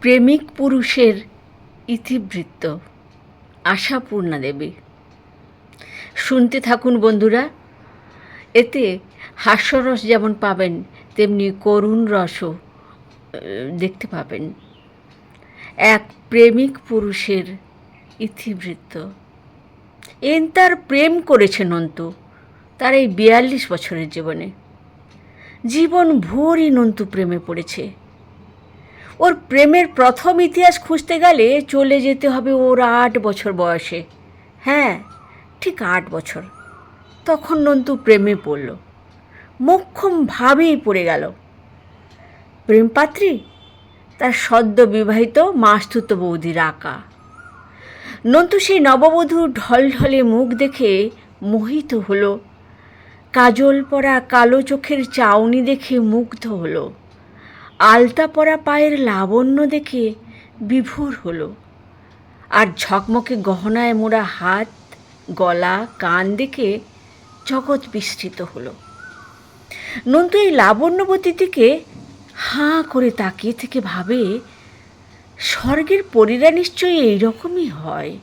প্রেমিক পুরুষের ইতিবৃত্ত, আশাপূর্ণা দেবী। শুনতে থাকুন বন্ধুরা, এতে হাস্যরস যেমন পাবেন, তেমনি করুণ রসও দেখতে পাবেন। এক প্রেমিক পুরুষের ইতিবৃত্ত। এন তার প্রেম করেছে নন্তু, তার এই বিয়াল্লিশ বছরের জীবনে। জীবন ভোরই নন্তু প্রেমে পড়েছে। ওর প্রেমের প্রথম ইতিহাস খুঁজতে গেলে চলে যেতে হবে ওর আট বছর বয়সে। হ্যাঁ ঠিক আট বছর। তখন নন্তু প্রেমে পড়ল। মোক্ষম ভাবেই পড়ে গেল। প্রেমপাত্রী, তার সদ্য বিবাহিত মাস্তুত বৌদি রাকা নন্তু সেই নববধূ ঢলঢলে মুখ দেখে মোহিত হলো। কাজল পরা কালো চোখের চাউনি দেখে মুগ্ধ হলো। আলতা পরা পায়ের লাবণ্য দেখে বিভোর হলো। আর ঝকমকে গহনায় মোড়া হাত, গলা, কান দেখে জগৎ বিস্তৃত হলো। নন্তু এই লাবণ্যবতী দিকে হাঁ করে তাকিয়ে থেকে ভাবে, স্বর্গের পরীরা নিশ্চয়ই এইরকমই হয়।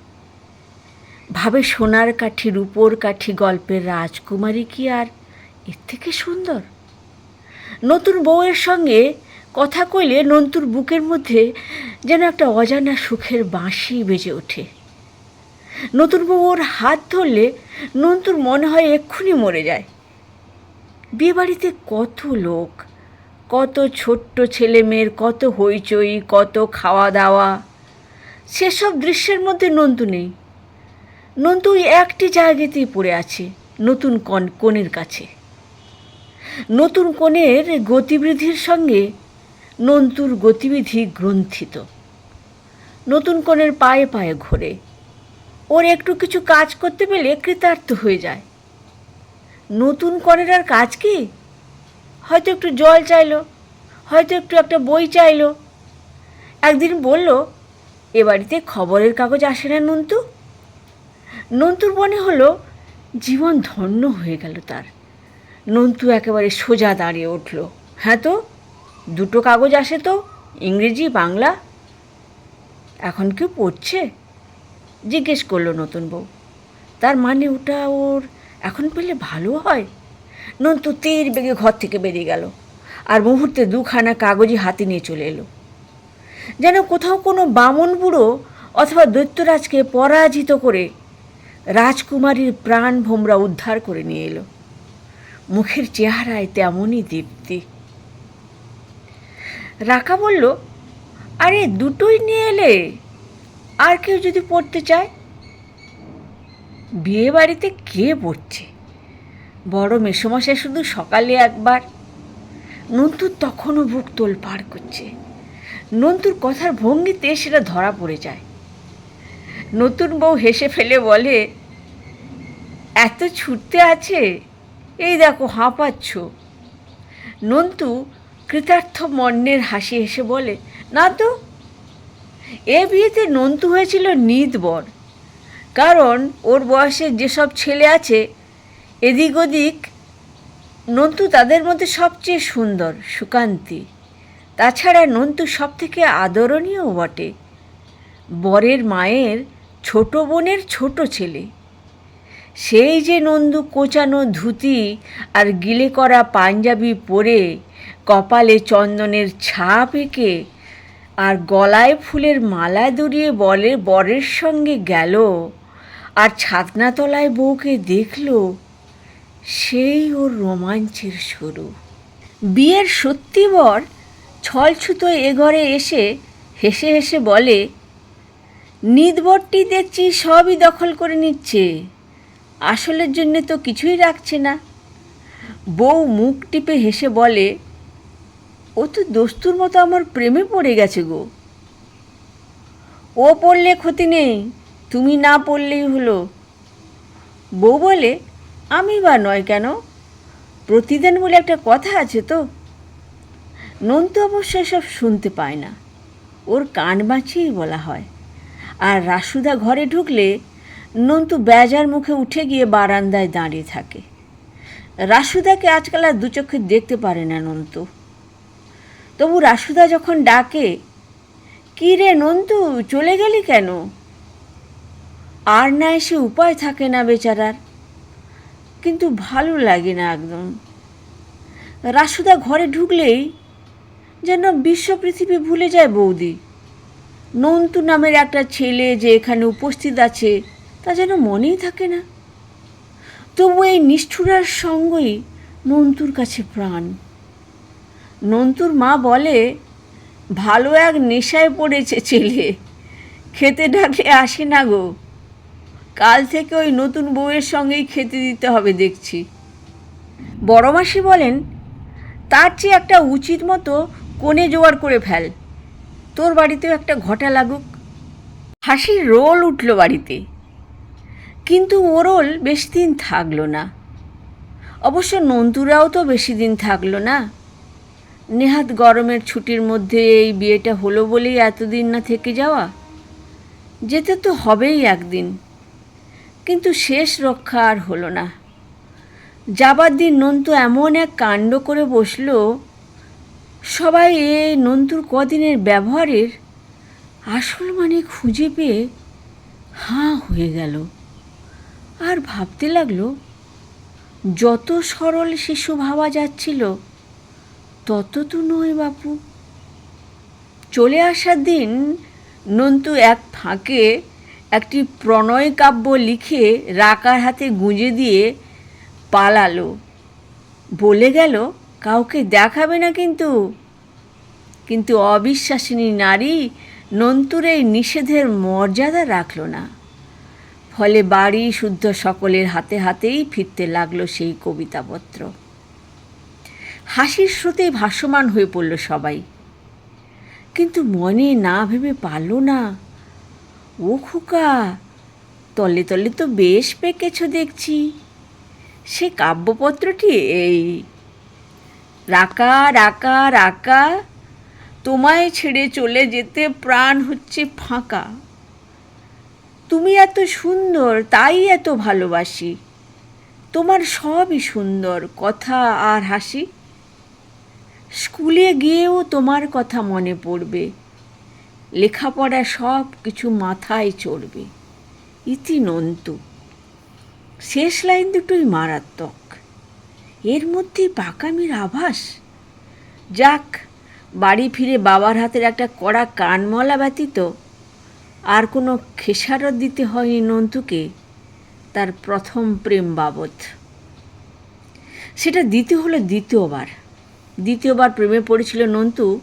ভাবে সোনার কাঠি, রূপোর কাঠি, গল্পের রাজকুমারী কি আর এর থেকে সুন্দর? নতুন বউয়ের সঙ্গে কথা কইলে নন্তুর বুকের মধ্যে যেন একটা অজানা সুখের বাঁশি বেজে ওঠে। নতুন বউ ওর হাত ধরলে নন্তুর মনে হয় এক্ষুনি মরে যায়। বিয়েবাড়িতে কত লোক, কত ছোট্ট ছেলে মেয়ের কত হইচই, কত খাওয়া দাওয়া সেসব দৃশ্যের মধ্যে নন্তু নেই। নন্তু একটি জায়গাতেই পড়ে আছে, নতুন কন, কনের কাছে। নতুন কনের গতিবিধির সঙ্গে নন্তুর গতিবিধি গ্রন্থিত। নতুন কনের পায়ে পায়ে ঘোরে। ওর একটু কিছু কাজ করতে পেলে কৃতার্থ হয়ে যায়। নতুন কনের আর কাজ কি? হয়তো একটু জল চাইলো, হয়তো একটু একটা বই চাইলো। একদিন বলল, এ বাড়িতে খবরের কাগজ আসে না নন্তু? নন্তুর মনে হলো, জীবন ধন্য হয়ে গেল তার। নন্তু একেবারে সোজা দাঁড়িয়ে উঠল। হ্যাঁ তো? দুটো কাগজ আসে তো, ইংরেজি, বাংলা। এখন কেউ পড়ছে? জিজ্ঞেস করল নতুন বউ। তার মানে ওটা ওর এখন পেলে ভালো হয়? নন্তু তীর বেগে ঘর থেকে বেরিয়ে গেল আর মুহূর্তে দুখানা কাগজই হাতে নিয়ে চলে এলো। যেন কোথাও কোনো বামন বুড়ো অথবা দৈত্যরাজকে পরাজিত করে রাজকুমারীর প্রাণ ভোমরা উদ্ধার করে নিয়ে এলো। মুখের চেহারায় তেমনই দীপ্তি। রাকা বলল, আরে, দুটোই নিয়ে এলে আর কেউ যদি পড়তে চায়? বিয়ে বাড়িতে কে পড়ছে? বড় মেসোমশাই শুধু সকালে একবার। নন্তুর তখনও বুক তোল পার করছে। নন্তুর কথার ভঙ্গিতে সেটা ধরা পড়ে যায়। নতুন বউ হেসে ফেলে বলে, এত ছুটতে আছে? এই দেখো, হাঁপাচ্ছ। নন্তু কৃতার্থ মন্যের হাসি হেসে বলে না তো এ বিয়েতে নন্তু হয়েছিল নিদবর কারণ ওর বয়সে যেসব ছেলে আছে, এদিক ওদিক নন্তু তাদের মধ্যে সবচেয়ে সুন্দর, সুকান্তি। তাছাড়া নন্তু সব থেকে আদরণীয় বটে। বরের মায়ের ছোট বোনের ছোট ছেলে। সেই যে নন্দু কোচানো ধুতি আর গিলে করা পাঞ্জাবি পরে কপালে চন্দনের ছাপ এঁকে আর গলায় ফুলের মালা দড়িয়ে বলে, বরের সঙ্গে গেল আর ছাতনাতলায় বউকে দেখল, সেই ওর রোমাঞ্চের শুরু। বিয়ের সত্যি বর ছলছুতো এ ঘরে এসে হেসে হেসে বলে, নিদবরটি দেখছি সবই দখল করে নিচ্ছে, আসলের জন্যে তো কিছুই রাখছে না। বউ মুখ টিপে হেসে বলে ও তো দস্তুর মতো আমার প্রেমে পড়ে গেছে গো। ও পড়লে ক্ষতি নেই, তুমি না পড়লেই হলো। বউ বলে, আমি বা নয় কেন? প্রতিদিন বলে একটা কথা আছে তো। নন্তু অবশ্য সব শুনতে পায় না। ওর কান বাঁচিয়েই বলা হয়। আর রাসুদা ঘরে ঢুকলে নন্তু বেজার মুখে উঠে গিয়ে বারান্দায় দাঁড়িয়ে থাকে। রাসুদাকে আজকাল আর দু চোখে দেখতে পারে না নন্তু। তবু রাসুদা যখন ডাকে, কী রে নন্তু চলে গেলি কেন? আর না এসে উপায় থাকে না বেচারার। কিন্তু ভালো লাগে না একদম। রাসুদা ঘরে ঢুকলেই যেন বিশ্ব পৃথিবী ভুলে যায় বৌদি। নন্তু নামের একটা ছেলে যে এখানে উপস্থিত আছে, তা যেন মনেই থাকে না। তবু এই নিষ্ঠুরার সঙ্গই নন্তুর কাছে প্রাণ। নন্তুর মা বলে, ভালো এক নেশায় পড়েছে ছেলে, খেতে ডাকলে আসে না গো। কাল থেকে ওই নতুন বউয়ের সঙ্গেই খেতে দিতে হবে দেখছি। বড় মাসি বলেন, তার চেয়ে একটা উচিত মতো কোণে জোগাড় করে ফেল। তোর বাড়িতেও একটা ঘটা লাগুক। হাসির রোল উঠল বাড়িতে। কিন্তু ওরল বেশি দিন থাকল না। অবশ্য নন্তুরাও তো বেশি দিন থাকল না। নেহাত গরমের ছুটির মধ্যে এই বিয়েটা হলো বলেই এতদিন না থেকে যাওয়া? যেতে তো হবেই একদিন। কিন্তু শেষ রক্ষা আর হলো না। যাবার দিন নন্তু এমন এক কাণ্ড করে বসল, সবাই এই নন্তুর কদিনের ব্যবহারের আসল মানে খুঁজে পেয়ে হাঁ হয়ে গেল। আর ভাবতে লাগল, যত সরল শিশু ভাবা যাচ্ছিল তত তো নয় বাপু। চলে আসার দিন নন্তু এক ফাঁকে একটি প্রণয় কাব্য লিখে রাকার হাতে গুঁজে দিয়ে পালালো। বলে গেল, কাউকে দেখাবে না কিন্তু। কিন্তু অবিশ্বাসিনী নারী নন্তুর এই নিষেধের মর্যাদা রাখল না। ফলে বাড়ি শুদ্ধ সকলের হাতে হাতেই ফিরতে লাগল সেই কবিতাপত্র। হাসির স্রোতে ভাসমান হয়ে পড়ল সবাই। কিন্তু মনে না ভেবে পারল না, ও খোকা, তলে তলে তো বেশ পেকেছ দেখছি। সে কাব্যপত্রটি এই। রাকা রাকা রাকা, তোমায় ছেড়ে চলে যেতে প্রাণ হচ্ছে ফাঁকা। তুমি এত সুন্দর, তাই এত ভালোবাসি। তোমার সবই সুন্দর, কথা আর হাসি স্কুলে গিয়েও তোমার কথা মনে পড়বে। লেখাপড়া সব কিছু মাথায় চড়বে। ইতি নন্তু। শেষ লাইন দুটোই মারাত্মক। এর মধ্যেই পাকামির আভাস। যাক, বাড়ি ফিরে বাবার হাতের একটা কড়া কানমলা ব্যতীত আর কোনো খেসারত দিতে হয়নি নন্তুকে তার প্রথম প্রেম বাবদ। সেটা দিতে হলো দ্বিতীয়বার। দ্বিতীয়বার প্রেমে পড়েছিল নন্তু,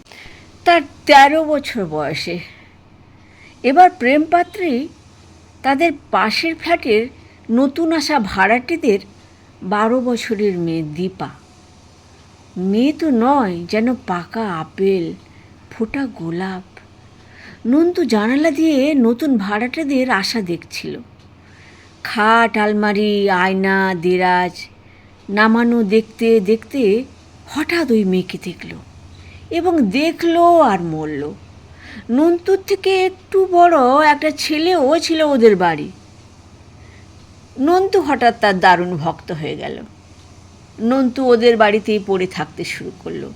তার তেরো বছর বয়সে। এবার প্রেম পাত্রী তাদের পাশের ফ্ল্যাটের নতুন আসা ভাড়াটিদের বারো বছরের মেয়ে দীপা। মেয়ে তো নয়, যেন পাকা আপেল, ফোটা গোলাপ। নন্তু জানালা দিয়ে নতুন ভাড়াটাদের আশা দেখছিল। খাট, আলমারি, আয়না, দেরাজ, নামানো দেখতে দেখতে হঠাৎ ওই মেয়েকে দেখল এবং দেখল আর মরল। নন্তুর থেকে একটু বড় একটা ছেলেও ছিল ওদের বাড়ি। নন্তু হঠাৎ তার দারুণ ভক্ত হয়ে গেল। নন্তু ওদের বাড়িতেই পড়ে থাকতে শুরু করল।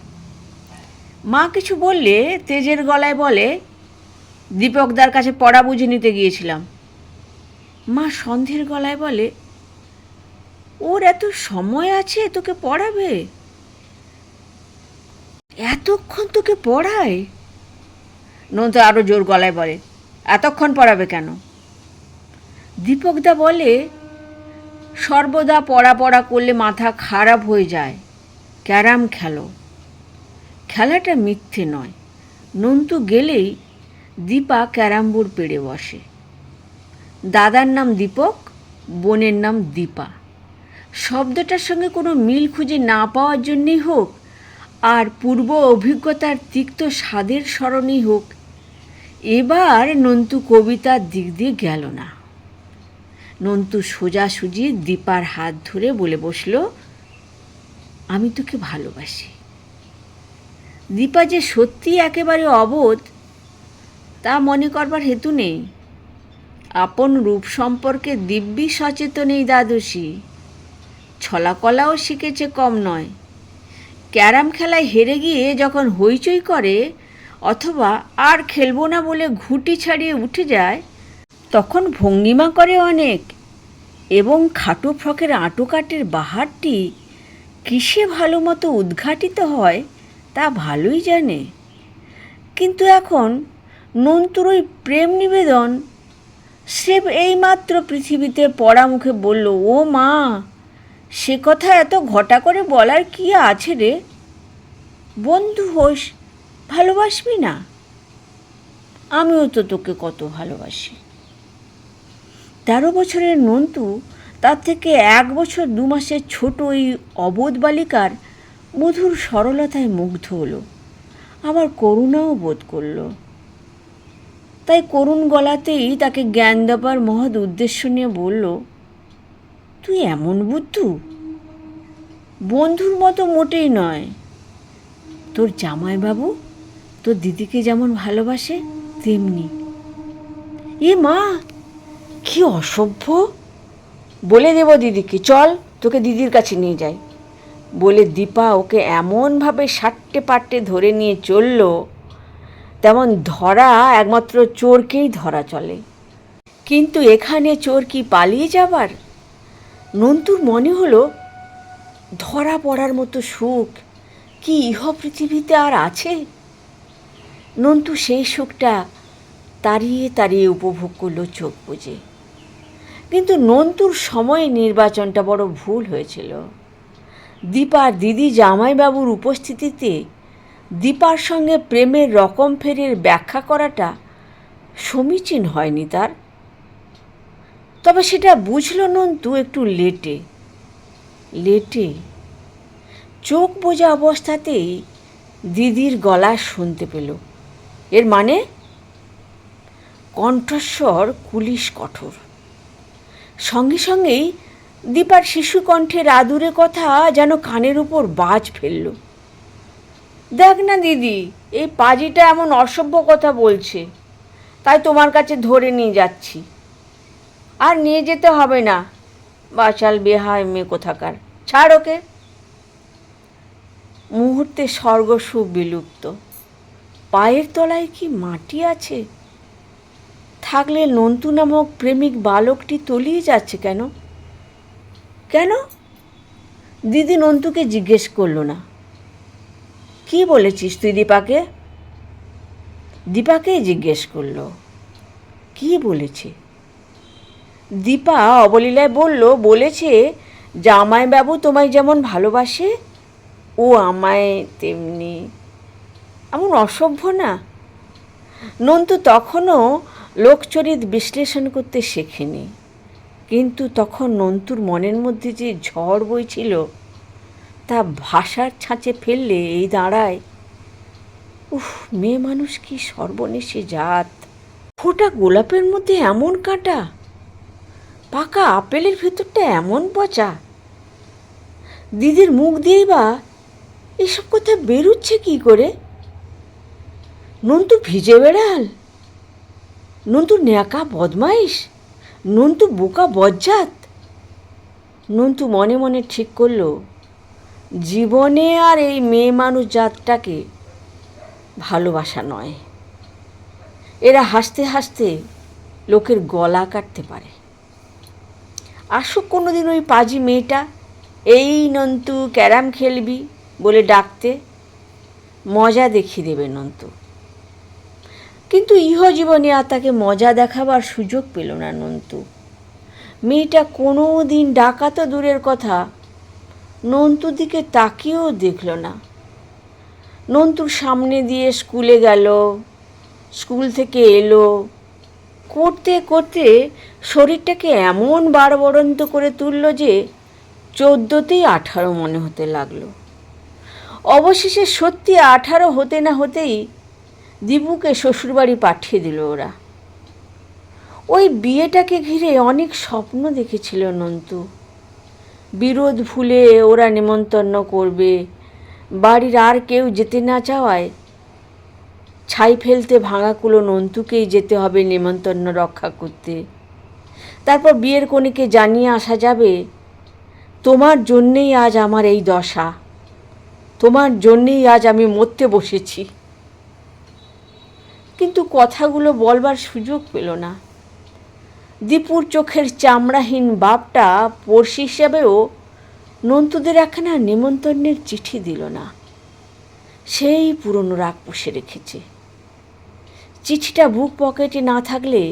মা কিছু বললে, তেজের গলায় বলে, দীপকদার কাছে পড়া বুঝে নিতে গিয়েছিলাম। মা সন্ধের গলায় বলে, ওর এত সময় আছে, তোকে পড়াবে? এতক্ষণ তোকে পড়ায়? নন্তু আরও জোর গলায় বলে, এতক্ষণ পড়াবে কেন? দীপকদা বলে, সর্বদা পড়া পড়া করলে মাথা খারাপ হয়ে যায়। ক্যারাম খেলো। খেলাটা মিথ্যে নয়। নন্তু গেলেই দীপা ক্যারাম বোর্ড পেড়ে বসে। দাদার নাম দীপক, বোনের নাম দীপা। শব্দটার সঙ্গে কোনো মিল খুঁজে না পাওয়ার জন্যেই হোক আর পূর্ব অভিজ্ঞতার তিক্ত স্বাদের স্মরণেই হোক। এবার নন্তু কবিতার দিক দিয়ে গেল না। নন্তু সোজাসুজি দীপার হাত ধরে বলে বসল, আমি তোকে ভালোবাসি। দীপা যে সত্যি একেবারে অবোধ, তা মনে করবার হেতু নেই। আপন রূপ সম্পর্কে দিব্যি সচেতন এই দ্বাদশী। ছলাকলাও শিখেছে কম নয়। ক্যারাম খেলায় হেরে গিয়ে যখন হইচই করে অথবা আর খেলব না বলে ঘুঁটি ছাড়িয়ে উঠে যায়, তখন ভঙ্গিমা করে অনেক এবং খাটো ফ্রকের আঁটো কাটের বাহারটি কিসে ভালো মতো উদ্ঘাটিত হয় তা ভালোই জানে। কিন্তু এখন নন্তুর ওই প্রেম নিবেদন সে এইমাত্র পৃথিবীতে পড়া মুখে বলল, ও মা সে কথা এত ঘটা করে বলার কি আছে রে? বন্ধু হোস, ভালোবাসবি না? আমিও তো তোকে কত ভালোবাসি। তেরো বছরের নন্তু, তার থেকে এক বছর দু মাসের ছোট ওই অবোধ বালিকার মধুর সরলতায় মুগ্ধ হলো। আবার করুণাও বোধ করল। তাই করুণ গলাতেই তাকে জ্ঞান দেবার মহৎ উদ্দেশ্য নিয়ে বলল তুই এমন বুদ্ধু? বন্ধুর মতো মোটেই নয়। তোর জামাইবাবু তোর দিদিকে যেমন ভালোবাসে, তেমনি। এ মা, কি অসভ্য। বলে দেব দিদিকে, চল তোকে দিদির কাছে নিয়ে যাই। বলে দীপা ওকে এমনভাবে সাট্টে পাট্টে ধরে নিয়ে চলল, তেমন ধরা একমাত্র চোরকেই ধরা চলে। কিন্তু এখানে চোর কি পালিয়ে যাবার? নন্তুর মনে হলো, ধরা পড়ার মতো সুখ কি ইহ পৃথিবীতে আর আছে? নন্তু সেই সুখটা তাড়িয়ে তাড়িয়ে উপভোগ করল চোখ বুঝে কিন্তু নন্তুর সময় নির্বাচনটা বড় ভুল হয়েছিল। দীপার দিদি জামাইবাবুর উপস্থিতিতে দীপার সঙ্গে প্রেমের রকম ফেরের ব্যাখ্যা করাটা সমীচীন হয়নি তার। তবে সেটা বুঝল নন্তু একটু লেটে। লেটে। চোখ বোঝা অবস্থাতেই দিদির গলা শুনতে পেল। এর মানে? কণ্ঠস্বর কুলিশ কঠোর। সঙ্গে সঙ্গেই দীপার শিশু কণ্ঠের আদুরে কথা যেন কানের উপর বাজ ফেলল। দেখ না দিদি, এই পাজিটা এমন অসভ্য কথা বলছে, তাই তোমার কাছে ধরে নিয়ে যাচ্ছি। আর নিয়ে যেতে হবে না। বাচাল বেহায় মেয়ে কোথাকার? ছাড় ওকে। মুহূর্তে স্বর্গসুখ বিলুপ্ত। পায়ের তলায় কি মাটি আছে? থাকলে নন্তু নামক প্রেমিক বালকটি তলিয়ে যাচ্ছে কেন? কেন? দিদি নন্তুকে জিজ্ঞেস করল না। কি বলেছিস তুই দীপাকে? দীপাকেই জিজ্ঞেস করল। কি বলেছে? দীপা অবলীলায় বলল, বলেছে জামাইবাবু তোমায় যেমন ভালোবাসে, ও আমায় তেমনি। এমন অসভ্য না। নন্তু তখনও লোকচরিত বিশ্লেষণ করতে শেখেনি। কিন্তু তখন নন্তুর মনের মধ্যে যে ঝড় বইছিল, তা ভাষার ছাঁচে ফেললে এই দাঁড়ায়, উফ, মেয়ে মানুষ কি সর্বনেশে জাত। ফোটা গোলাপের মধ্যে এমন কাঁটা। পাকা আপেলের ভেতরটা এমন পচা। দিদির মুখ দিয়েই বা এসব কথা বেরুচ্ছে কি করে? নন্তু ভিজে বেড়াল। নন্তু ন্যাকা বদমাইশ। নন্তু বোকা বজ্জাত। নন্তু মনে মনে ঠিক করল, জীবনে আর এই মেয়ে মানুষ জাতটাকে ভালোবাসা নয়। এরা হাসতে হাসতে লোকের গলা কাটতে পারে। আসুক কোনো দিন ওই পাজি মেয়েটা, এই নন্তু ক্যারাম খেলবি বলে ডাকতে মজা দেখিয়ে দেবে নন্তু। কিন্তু ইহজীবনে আর তাকে মজা দেখাবার সুযোগ পেল না নন্তু। মেয়েটা কোনো দিন ডাকা তো দূরের কথা নন্তুর দিকে তাকিয়েও দেখল না। নন্তুর সামনে দিয়ে স্কুলে গেল, স্কুল থেকে এলো করতে করতে শরীরটাকে এমন বারবরন্ত করে তুলল যে চোদ্দোতেই আঠারো মনে হতে লাগল। অবশেষে সত্যি আঠারো হতে না হতেই দীপুকে শ্বশুরবাড়ি পাঠিয়ে দিল ওরা। ওই বিয়েটাকে ঘিরে অনেক স্বপ্ন দেখেছিল নন্তু। বিরোধ ভুলে ওরা নেমন্তন্ন করবে, বাড়ির আর কেউ যেতে না চাওয়ায় ছাই ফেলতে ভাঙা কুলো নন্তুকেই যেতে হবে নেমন্তন্ন রক্ষা করতে। তারপর বিয়ের কনেকে জানিয়ে আসা যাবে, তোমার জন্যেই আজ আমার এই দশা। তোমার জন্যেই আজ আমি মরতে বসেছি। কিন্তু কথাগুলো বলবার সুযোগ পেল না। দীপুর চোখের চামড়াহীন বাপটা পড়শি হিসাবেও নন্তুদের একখানা নেমন্তন্নের চিঠি দিল না। সেই পুরনো রাগ পুষে রেখেছে। চিঠিটা বুক পকেটে না থাকলে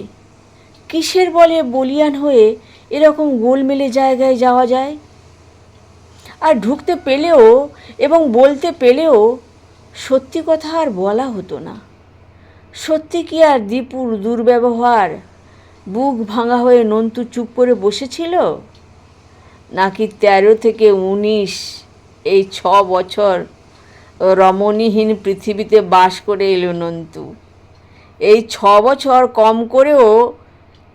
কিসের বলে বলিয়ান হয়ে এরকম গোলমেলে জায়গায় যাওয়া যায়? আর ঢুকতে পেলেও এবং বলতে পেলেও সত্যি কথা আর বলা হতো না। সত্যি কি আর দীপুর দুর্ব্যবহার বুক ভাঙা হয়ে নন্তু চুপ করে বসেছিল? নাকি তেরো থেকে উনিশ এই ছ বছর রমণীহীন পৃথিবীতে বাস করে এলো নন্তু? এই ছ বছর কম করেও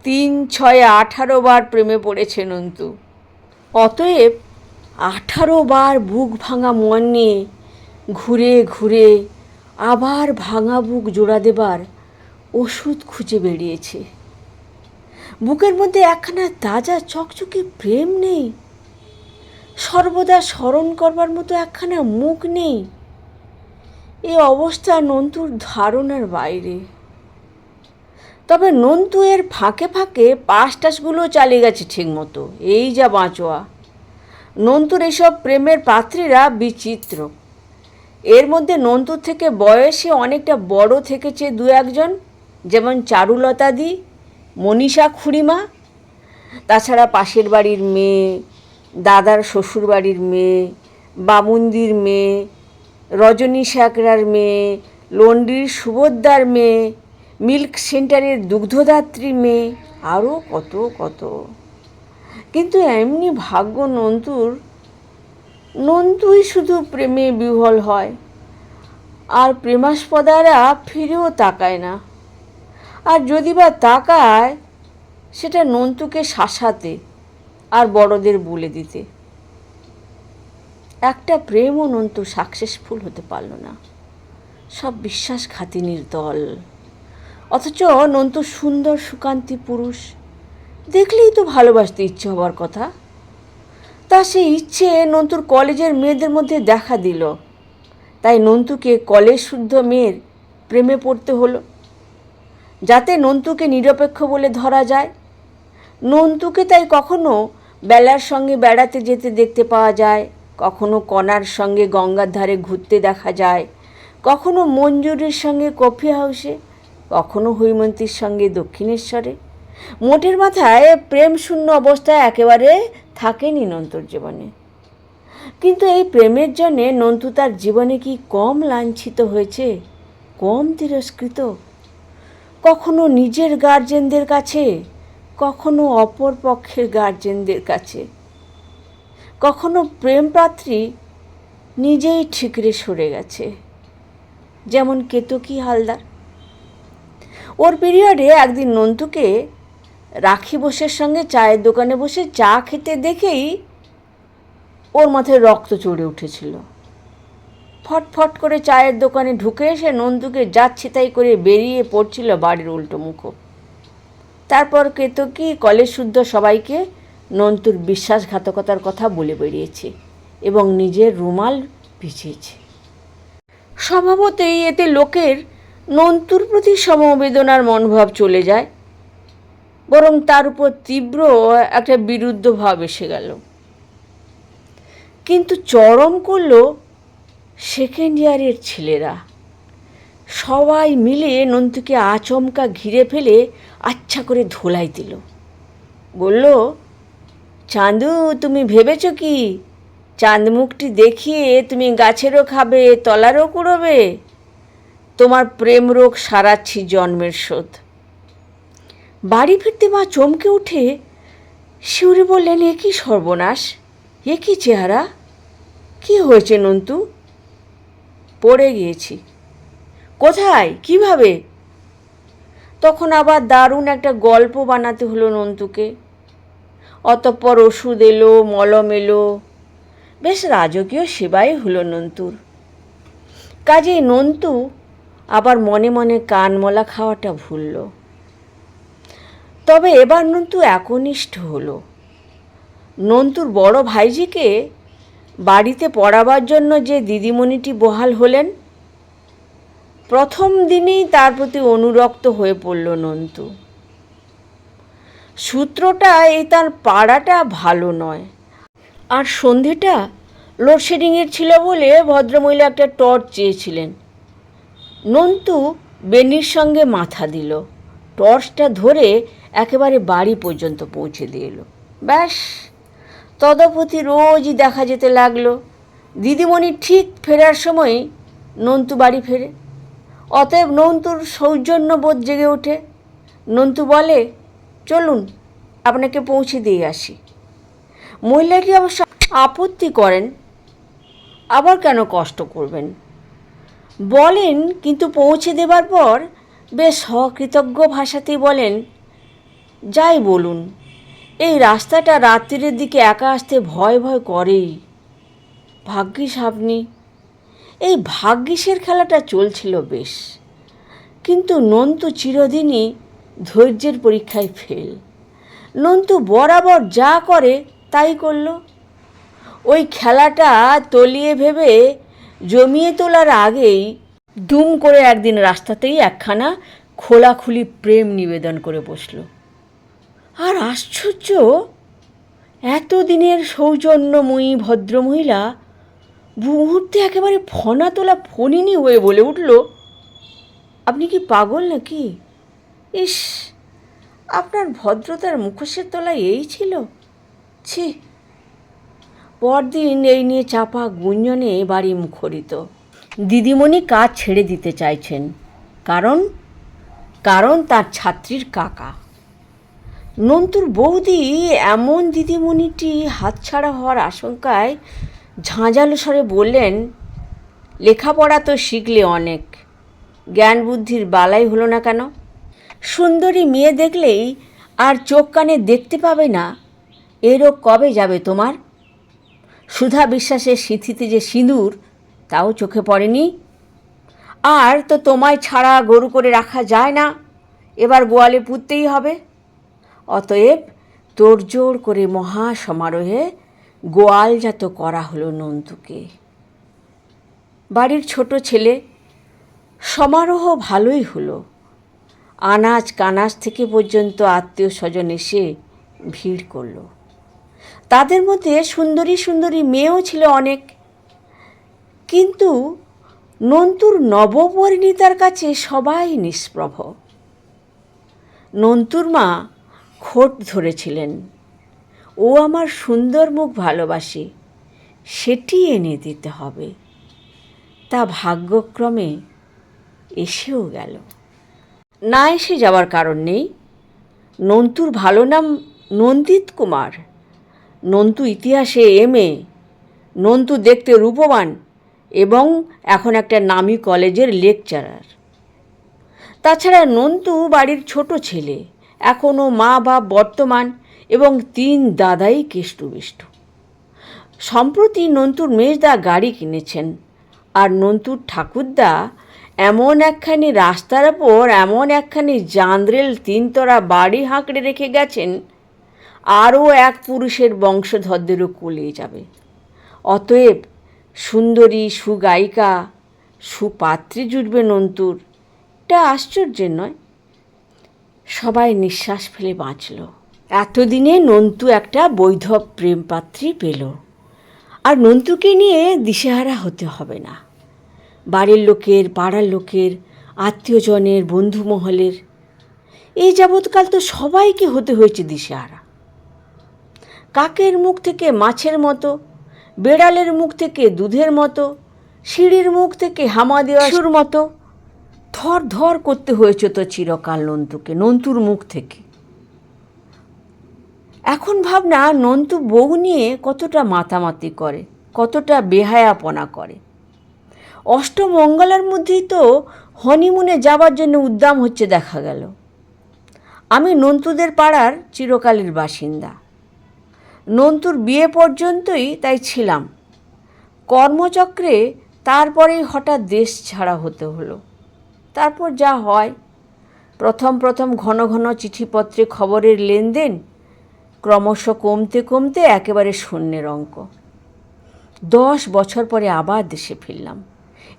তিন ছয় আঠারো বার প্রেমে পড়েছে নন্তু। অতএব আঠারো বার বুক ভাঙা মন নিয়ে ঘুরে ঘুরে আবার ভাঙা বুক জোড়া দেবার ওষুধ খুঁজে বেরিয়েছে। বুকের মধ্যে একখানা তাজা চকচকে প্রেম নেই। সর্বদা স্মরণ করবার মতো একখানা মুখ নেই। এ অবস্থা নন্তুর ধারণার বাইরে। তবে নন্তু এর ফাঁকে ফাঁকে পাশ টাসগুলো চালিয়ে গেছে ঠিক মতো এই যা বাঁচোয়া। নন্তুর এসব প্রেমের পাত্রীরা বিচিত্র। এর মধ্যে নন্তুর থেকে বয়সে অনেকটা বড় থেকেছে দু একজন, যেমন চারুলতাদি মনীষা খুড়িমা। তাছাড়া পাশের বাড়ির মেয়ে, দাদার শ্বশুর বাড়ির মেয়ে, বামুন্দির মেয়ে, রজনী সাকরার মেয়ে, লন্ডির সুভদ্রার মেয়ে মিল্ক সেন্টারের দুগ্ধদাত্রী মেয়ে আরও কত কত। কিন্তু এমনি ভাগ্য নন্তুর, নন্তুই শুধু প্রেমে বিহ্বল হয়। আর প্রেমাস্পদারা ফিরেও তাকায় না। আর যদি বা তাকায়, সেটা নন্তুকে শাসাতে আর বড়দের বলে দিতে। একটা প্রেমও নন্তু সাকসেসফুল হতে পারল না। সব বিশ্বাসঘাতিনীর দল। অথচ নন্তু সুন্দর, সুকান্তি পুরুষ। দেখলেই তো ভালোবাসতে ইচ্ছে হবার কথা। তা সেই ইচ্ছে নন্তুর কলেজের মেয়েদের মধ্যে দেখা দিল। তাই নন্তুকে কলেজ শুদ্ধ মেয়ের প্রেমে পড়তে হলো। যাতে নন্তুকে নিরপেক্ষ বলে ধরা যায়। নন্তুকে তাই কখনো বেলার সঙ্গে বেড়াতে যেতে দেখতে পাওয়া যায়। কখনো কণার সঙ্গে গঙ্গার ধারে ঘুরতে দেখা যায়। কখনো মঞ্জুরির সঙ্গে কফি হাউসে কখনো হৈমন্তীর সঙ্গে দক্ষিণেশ্বরে। মোটের মাথায় প্রেম শূন্য অবস্থায় একেবারে থাকেনি নন্তুর জীবনে। কিন্তু এই প্রেমের জন্যে নন্তু তার জীবনে কি কম লাঞ্ছিত হয়েছে, কম তিরস্কৃত? কখনো নিজের গার্জেনদের কাছে, কখনো অপর পক্ষের গার্জেনদের কাছে। কখনো প্রেমপাত্রী নিজেই ঠিকরে সরে গেছে। যেমন কেতকী হালদার ওর পিরিয়ডে একদিন নন্তুকে রাখি বোসের সঙ্গে চায়ের দোকানে বসে চা খেতে দেখেই ওর মাথায় রক্ত চড়ে উঠেছিল। ফটফট করে চায়ের দোকানে ঢুকে এসে নন্দুকে যাচ্ছে তাই করে বেরিয়ে পড়ছিল বাড়ির উল্টো মুখো। তারপর কেতকি কলেজ শুদ্ধ সবাইকে নন্তুর বিশ্বাসঘাতকতার কথা বলে বেরিয়েছে এবং নিজের রুমাল ভিজিয়েছে। স্বভাবতই এতে লোকের নন্তুর প্রতি সমবেদনার মনোভাব চলে যায়, বরং তার উপর তীব্র একটা বিরুদ্ধ ভাব এসে গেল। কিন্তু চরম করল সেকেন্ড ইয়ারের ছেলেরা। সবাই মিলে নন্তুকে আচমকা ঘিরে ফেলে আচ্ছা করে ধোলাই দিল। বলল, চাঁদু, তুমি ভেবেছ কি? চাঁদ মুখটি দেখিয়ে তুমি গাছেরও খাবে, তলারও কুড়োবে? তোমার প্রেম রোগ সারাচ্ছি জন্মের শোধ। বাড়ি ফিরতে মা চমকে উঠে শিউরি বললেন, এ কি সর্বনাশ? এ কি চেহারা? কি হয়েছে নন্তু? পড়ে গিয়েছি। কোথায়? কীভাবে? তখন আবার দারুণ একটা গল্প বানাতে হলো নন্তুকে। অতঃপর ওষুধ এলো, মলম এলো, বেশ রাজকীয় সেবাই হলো নন্তুর। কাজে নন্তু আবার মনে মনে কানমলা খাওয়াটা ভুলল। তবে এবার নন্তু একনিষ্ঠ হলো। নন্তুর বড় ভাইজিকে বাড়িতে পড়াবার জন্য যে দিদিমণিটি বহাল হলেন, প্রথম দিনেই তার প্রতি অনুরক্ত হয়ে পড়ল নন্তু। সূত্রটা এই তার পাড়াটা ভালো নয়। আর সন্ধেটা লোডশেডিংয়ের ছিল বলে ভদ্রমহিলা একটা টর্চ চেয়েছিলেন। নন্তু বেনির সঙ্গে মাথা দিল। টর্চটা ধরে একেবারে বাড়ি পর্যন্ত পৌঁছে দিয়ে এলো। ব্যাস, তদপতি রোজই দেখা যেতে লাগল। দিদিমণি ঠিক ফেরার সময় নন্তু বাড়ি ফেরে। অতএব নন্তুর সৌজন্যবোধ জেগে ওঠে। নন্তু বলে, চলুন, আপনাকে পৌঁছে দিয়ে আসি। মহিলাটি অবশ্য আপত্তি করেন, আবার কেন কষ্ট করবেন? বলেন, কিন্তু পৌঁছে দেবার পর বেশ সকৃতজ্ঞ ভাষাতেই বলেন, যাই বলুন, এই রাস্তাটা রাত্রির দিকে একা আসতে ভয় ভয় করেই। ভাগ্যিস আপনি, এই ভাগ্যিসের খেলাটা চলছিল বেশ, কিন্তু নন্তু চিরদিনই ধৈর্যের পরীক্ষায় ফেল। নন্তু বরাবর যা করে তাই করল। ওই খেলাটা তলিয়ে ভেবে জমিয়ে তোলার আগেই দুম করে একদিন রাস্তাতেই একখানা খোলাখুলি প্রেম নিবেদন করে বসল। আর আশ্চর্য, এতদিনের সৌজন্যময়ী ভদ্রমহিলা মুহূর্তে একেবারে ফনা তোলা ফণিনি হয়ে বলে উঠল, আপনি কি পাগল নাকি? ইস, আপনার ভদ্রতার মুখোশের তলায় এই ছিল? ছি পরদিন এই নিয়ে চাপা গুঞ্জনে বাড়ি মুখরিত। দিদিমণি কাজ ছেড়ে দিতে চাইছেন। কারণ কারণ তার ছাত্রীর কাকা। নন্তুর বৌদি এমন দিদিমণিটি হাতছাড়া হওয়ার আশঙ্কায় ঝাঁঝালো স্বরে বললেন, লেখাপড়া তো শিখলে অনেক। জ্ঞান বুদ্ধির বালাই হলো না কেন? সুন্দরী মেয়ে দেখলেই আর চোখ কানে দেখতে পাবে না। এরও কবে যাবে তোমার? সুধা বিশ্বাসের সিথিতে যে সিঁদুর, তাও চোখে পড়েনি। আর তো তোমায় ছাড়া গরু করে রাখা যায় না, এবার গোয়ালে পুঁততেই হবে। অতএব তোড়জোড় করে মহা সমারোহে গোয়ালজাত করা হলো নন্দুকে। বাড়ির ছোট ছেলে, সমারোহ ভালোই হলো। আনাজ কানাজ থেকে পর্যন্ত আত্মীয় স্বজন এসে ভিড় করল। তাদের মধ্যে সুন্দরী সুন্দরী মেয়েও ছিল অনেক। কিন্তু নন্তুর নবপরিণীতার কাছে সবাই নিষ্প্রভ। নন্তুর মা খোট ধরেছিলেন, ও আমার সুন্দর মুখ ভালোবাসে, সেটি এনে দিতে হবে। তা ভাগ্যক্রমে এসেও গেল। না এসে যাওয়ার কারণ নেই। নন্তুর ভালো নাম নন্দিত কুমার। নন্তু ইতিহাসে এম এ নন্তু দেখতে রূপবান এবং এখন একটা নামি কলেজের লেকচারার। তাছাড়া নন্তু বাড়ির ছোট ছেলে এখনও মা বাপ বর্তমান এবং তিন দাদাই কেষ্টুবিষ্টু। সম্প্রতি নন্তুর মেজদা গাড়ি কিনেছেন আর নন্তুর ঠাকুরদা এমন একখানি রাস্তার ওপর এমন একখানি জান্দ্রেল তিনতরা বাড়ি হাঁকড়ে রেখে গেছেন আরও এক পুরুষের বংশধরদেরও কোলিয়ে যাবে। অতএব সুন্দরী, সুগায়িকা, সুপাত্রী জুটবে নন্তুর, এটা আশ্চর্যের নয়। সবাই নিঃশ্বাস ফেলে বাঁচল। এতদিনে নন্তু একটা বৈধ প্রেমপাত্রী পেল। আর নন্তুকে নিয়ে দিশেহারা হতে হবে না। বাড়ির লোকের, পাড়ার লোকের, আত্মীয়জনের বন্ধু মহলের এই যাবৎকাল তো সবাইকে হতে হয়েছে দিশেহারা। কাকের মুখ থেকে মাছের মতো, বেড়ালের মুখ থেকে দুধের মতো, সিঁড়ির মুখ থেকে হামা দেওয়ার মতো। ধর ধর করতে হয়েছে তো চিরকাল নন্তুকে, নন্তুর মুখ থেকে। এখন ভাবনা, নন্তু বউ নিয়ে কতটা মাতামাতি করে, কতটা বেহায়াপনা করে। অষ্টমঙ্গলার মধ্যেই তো হনিমুনে যাবার জন্য উদ্দাম হচ্ছে দেখা গেল। আমি নন্তুদের পাড়ার চিরকালের বাসিন্দা। নন্তুর বিয়ে পর্যন্তই তাই ছিলাম। কর্মচক্রে তারপরেই হঠাৎ দেশ ছাড়া হতে হলো। তারপর যা হয়, প্রথম প্রথম ঘন ঘন চিঠিপত্রে খবরের লেনদেন ক্রমশ কমতে কমতে একেবারে শূন্যের অঙ্ক। দশ বছর পরে আবার দেশে ফিরলাম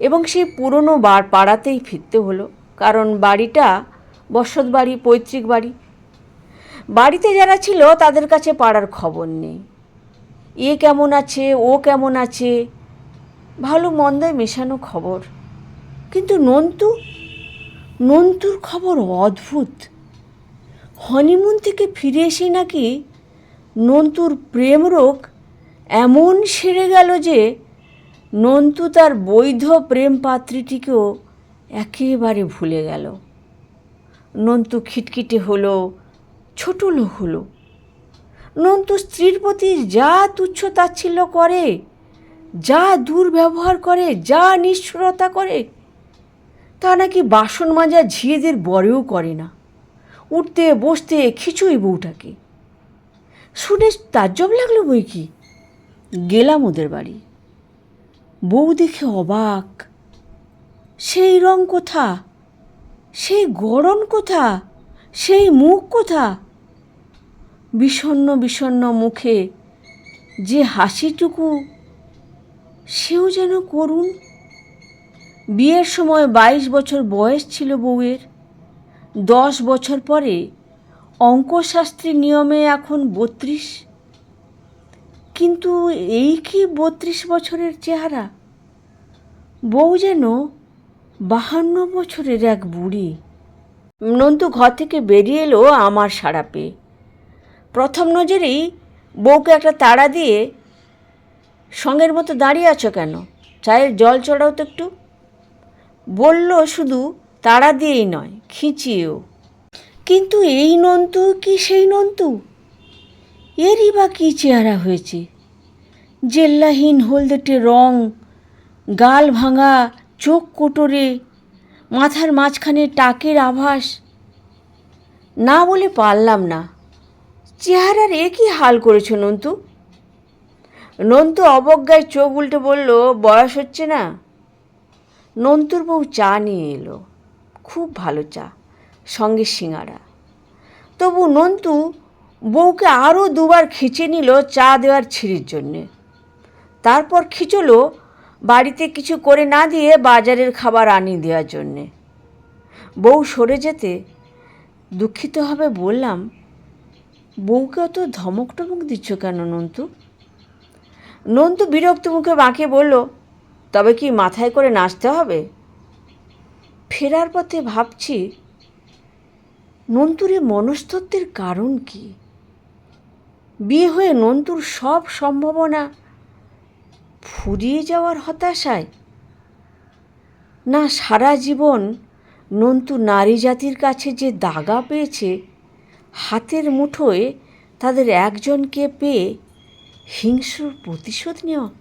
এবং সেই পুরনো বার পাড়াতেই ফিরতে হলো, কারণ বাড়িটা বসত বাড়ি পৈতৃক বাড়ি বাড়িতে যারা ছিল তাদের কাছে পাড়ার খবর নেই। এ কেমন আছে, ও কেমন আছে? ভালো মন্দায় মেশানো খবর। কিন্তু নন্তু, নন্তুর খবর অদ্ভুত। হনিমুন থেকে ফিরে এসে নাকি নন্তুর প্রেম রোগ এমন সেরে গেল যে নন্তু তার বৈধ প্রেম পাত্রীটিকেও একেবারে ভুলে গেল। নন্তু খিটখিটে হলো ছোটলো হলো। নন্তু স্ত্রীর প্রতি যা তুচ্ছ তাচ্ছিল্য করে, যা দুর্ব্যবহার করে, যা নিষ্ঠুরতা করে, তা নাকি বাসন মাজা ঝিয়েদের বরেও করে না। উঠতে, বসতে খিচুই বউটাকে। শুনে তাজ্জব লাগল বই কি? গেলাম ওদের বাড়ি। বউ দেখে অবাক। সেই রং কোথা? সেই গড়ন কোথা? সেই মুখ কোথা? বিষণ্ণ বিষণ্ণ মুখে যে হাসিটুকু সেও যেন করুণ। বিয়ের সময় বাইশ বছর বয়স ছিল বউয়ের। দশ বছর পরে অঙ্কশাস্ত্রী নিয়মে এখন বত্রিশ। কিন্তু এই কি বত্রিশ বছরের চেহারা? বউ যেন বাহান্ন বছরের এক বুড়ি। নন্তু ঘর থেকে বেরিয়ে এলো আমার সাড়া পেয়ে। প্রথম নজরেই বউকে একটা তাড়া দিয়ে সঙ্গের মতো দাঁড়িয়ে আছো কেন? চায়ের জল চড়াও তো একটু। বলল শুধু তাড়া দিয়েই নয়, খিঁচিয়েও। কিন্তু এই নন্তু কি সেই নন্তু? এরই বা কী চেহারা হয়েছে? জেল্লাহীন হলদেটে রং, গাল ভাঙা, চোখ কোটরে মাথার মাঝখানে টাকের আভাস। না বলে পারলাম না। চেহারার এ কি হাল করেছ নন্তু? নন্তু অবজ্ঞায় চোখ উল্টে বলল, বয়স হচ্ছে না? নন্তুর বউ চা নিয়ে এলো। খুব ভালো চা, সঙ্গে সিঙাড়া তবু নন্তু বউকে আরও দুবার খিচে নিল চা দেওয়ার ছিঁড়ির জন্যে। তারপর খিচলো বাড়িতে কিছু করে না দিয়ে বাজারের খাবার আনিয়ে দেওয়ার জন্যে। বউ সরে যেতে দুঃখিত হবে বললাম, বউকে অত ধমক টমক দিচ্ছ কেন নন্তু? নন্তু বিরক্ত মুখে বাঁকে বলল, তবে কি মাথায় করে নাচতে হবে? ফেরার পথে ভাবছি, নন্তুর এ কারণ কি? বিয়ে হয়ে নন্তুর সব সম্ভাবনা ফুরিয়ে যাওয়ার হতাশায়? না, সারা জীবন নন্তু নারী জাতির কাছে যে দাগা পেয়েছে, হাতের মুঠোয় তাদের একজনকে পেয়ে হিংস্র প্রতিশোধ নেওয়া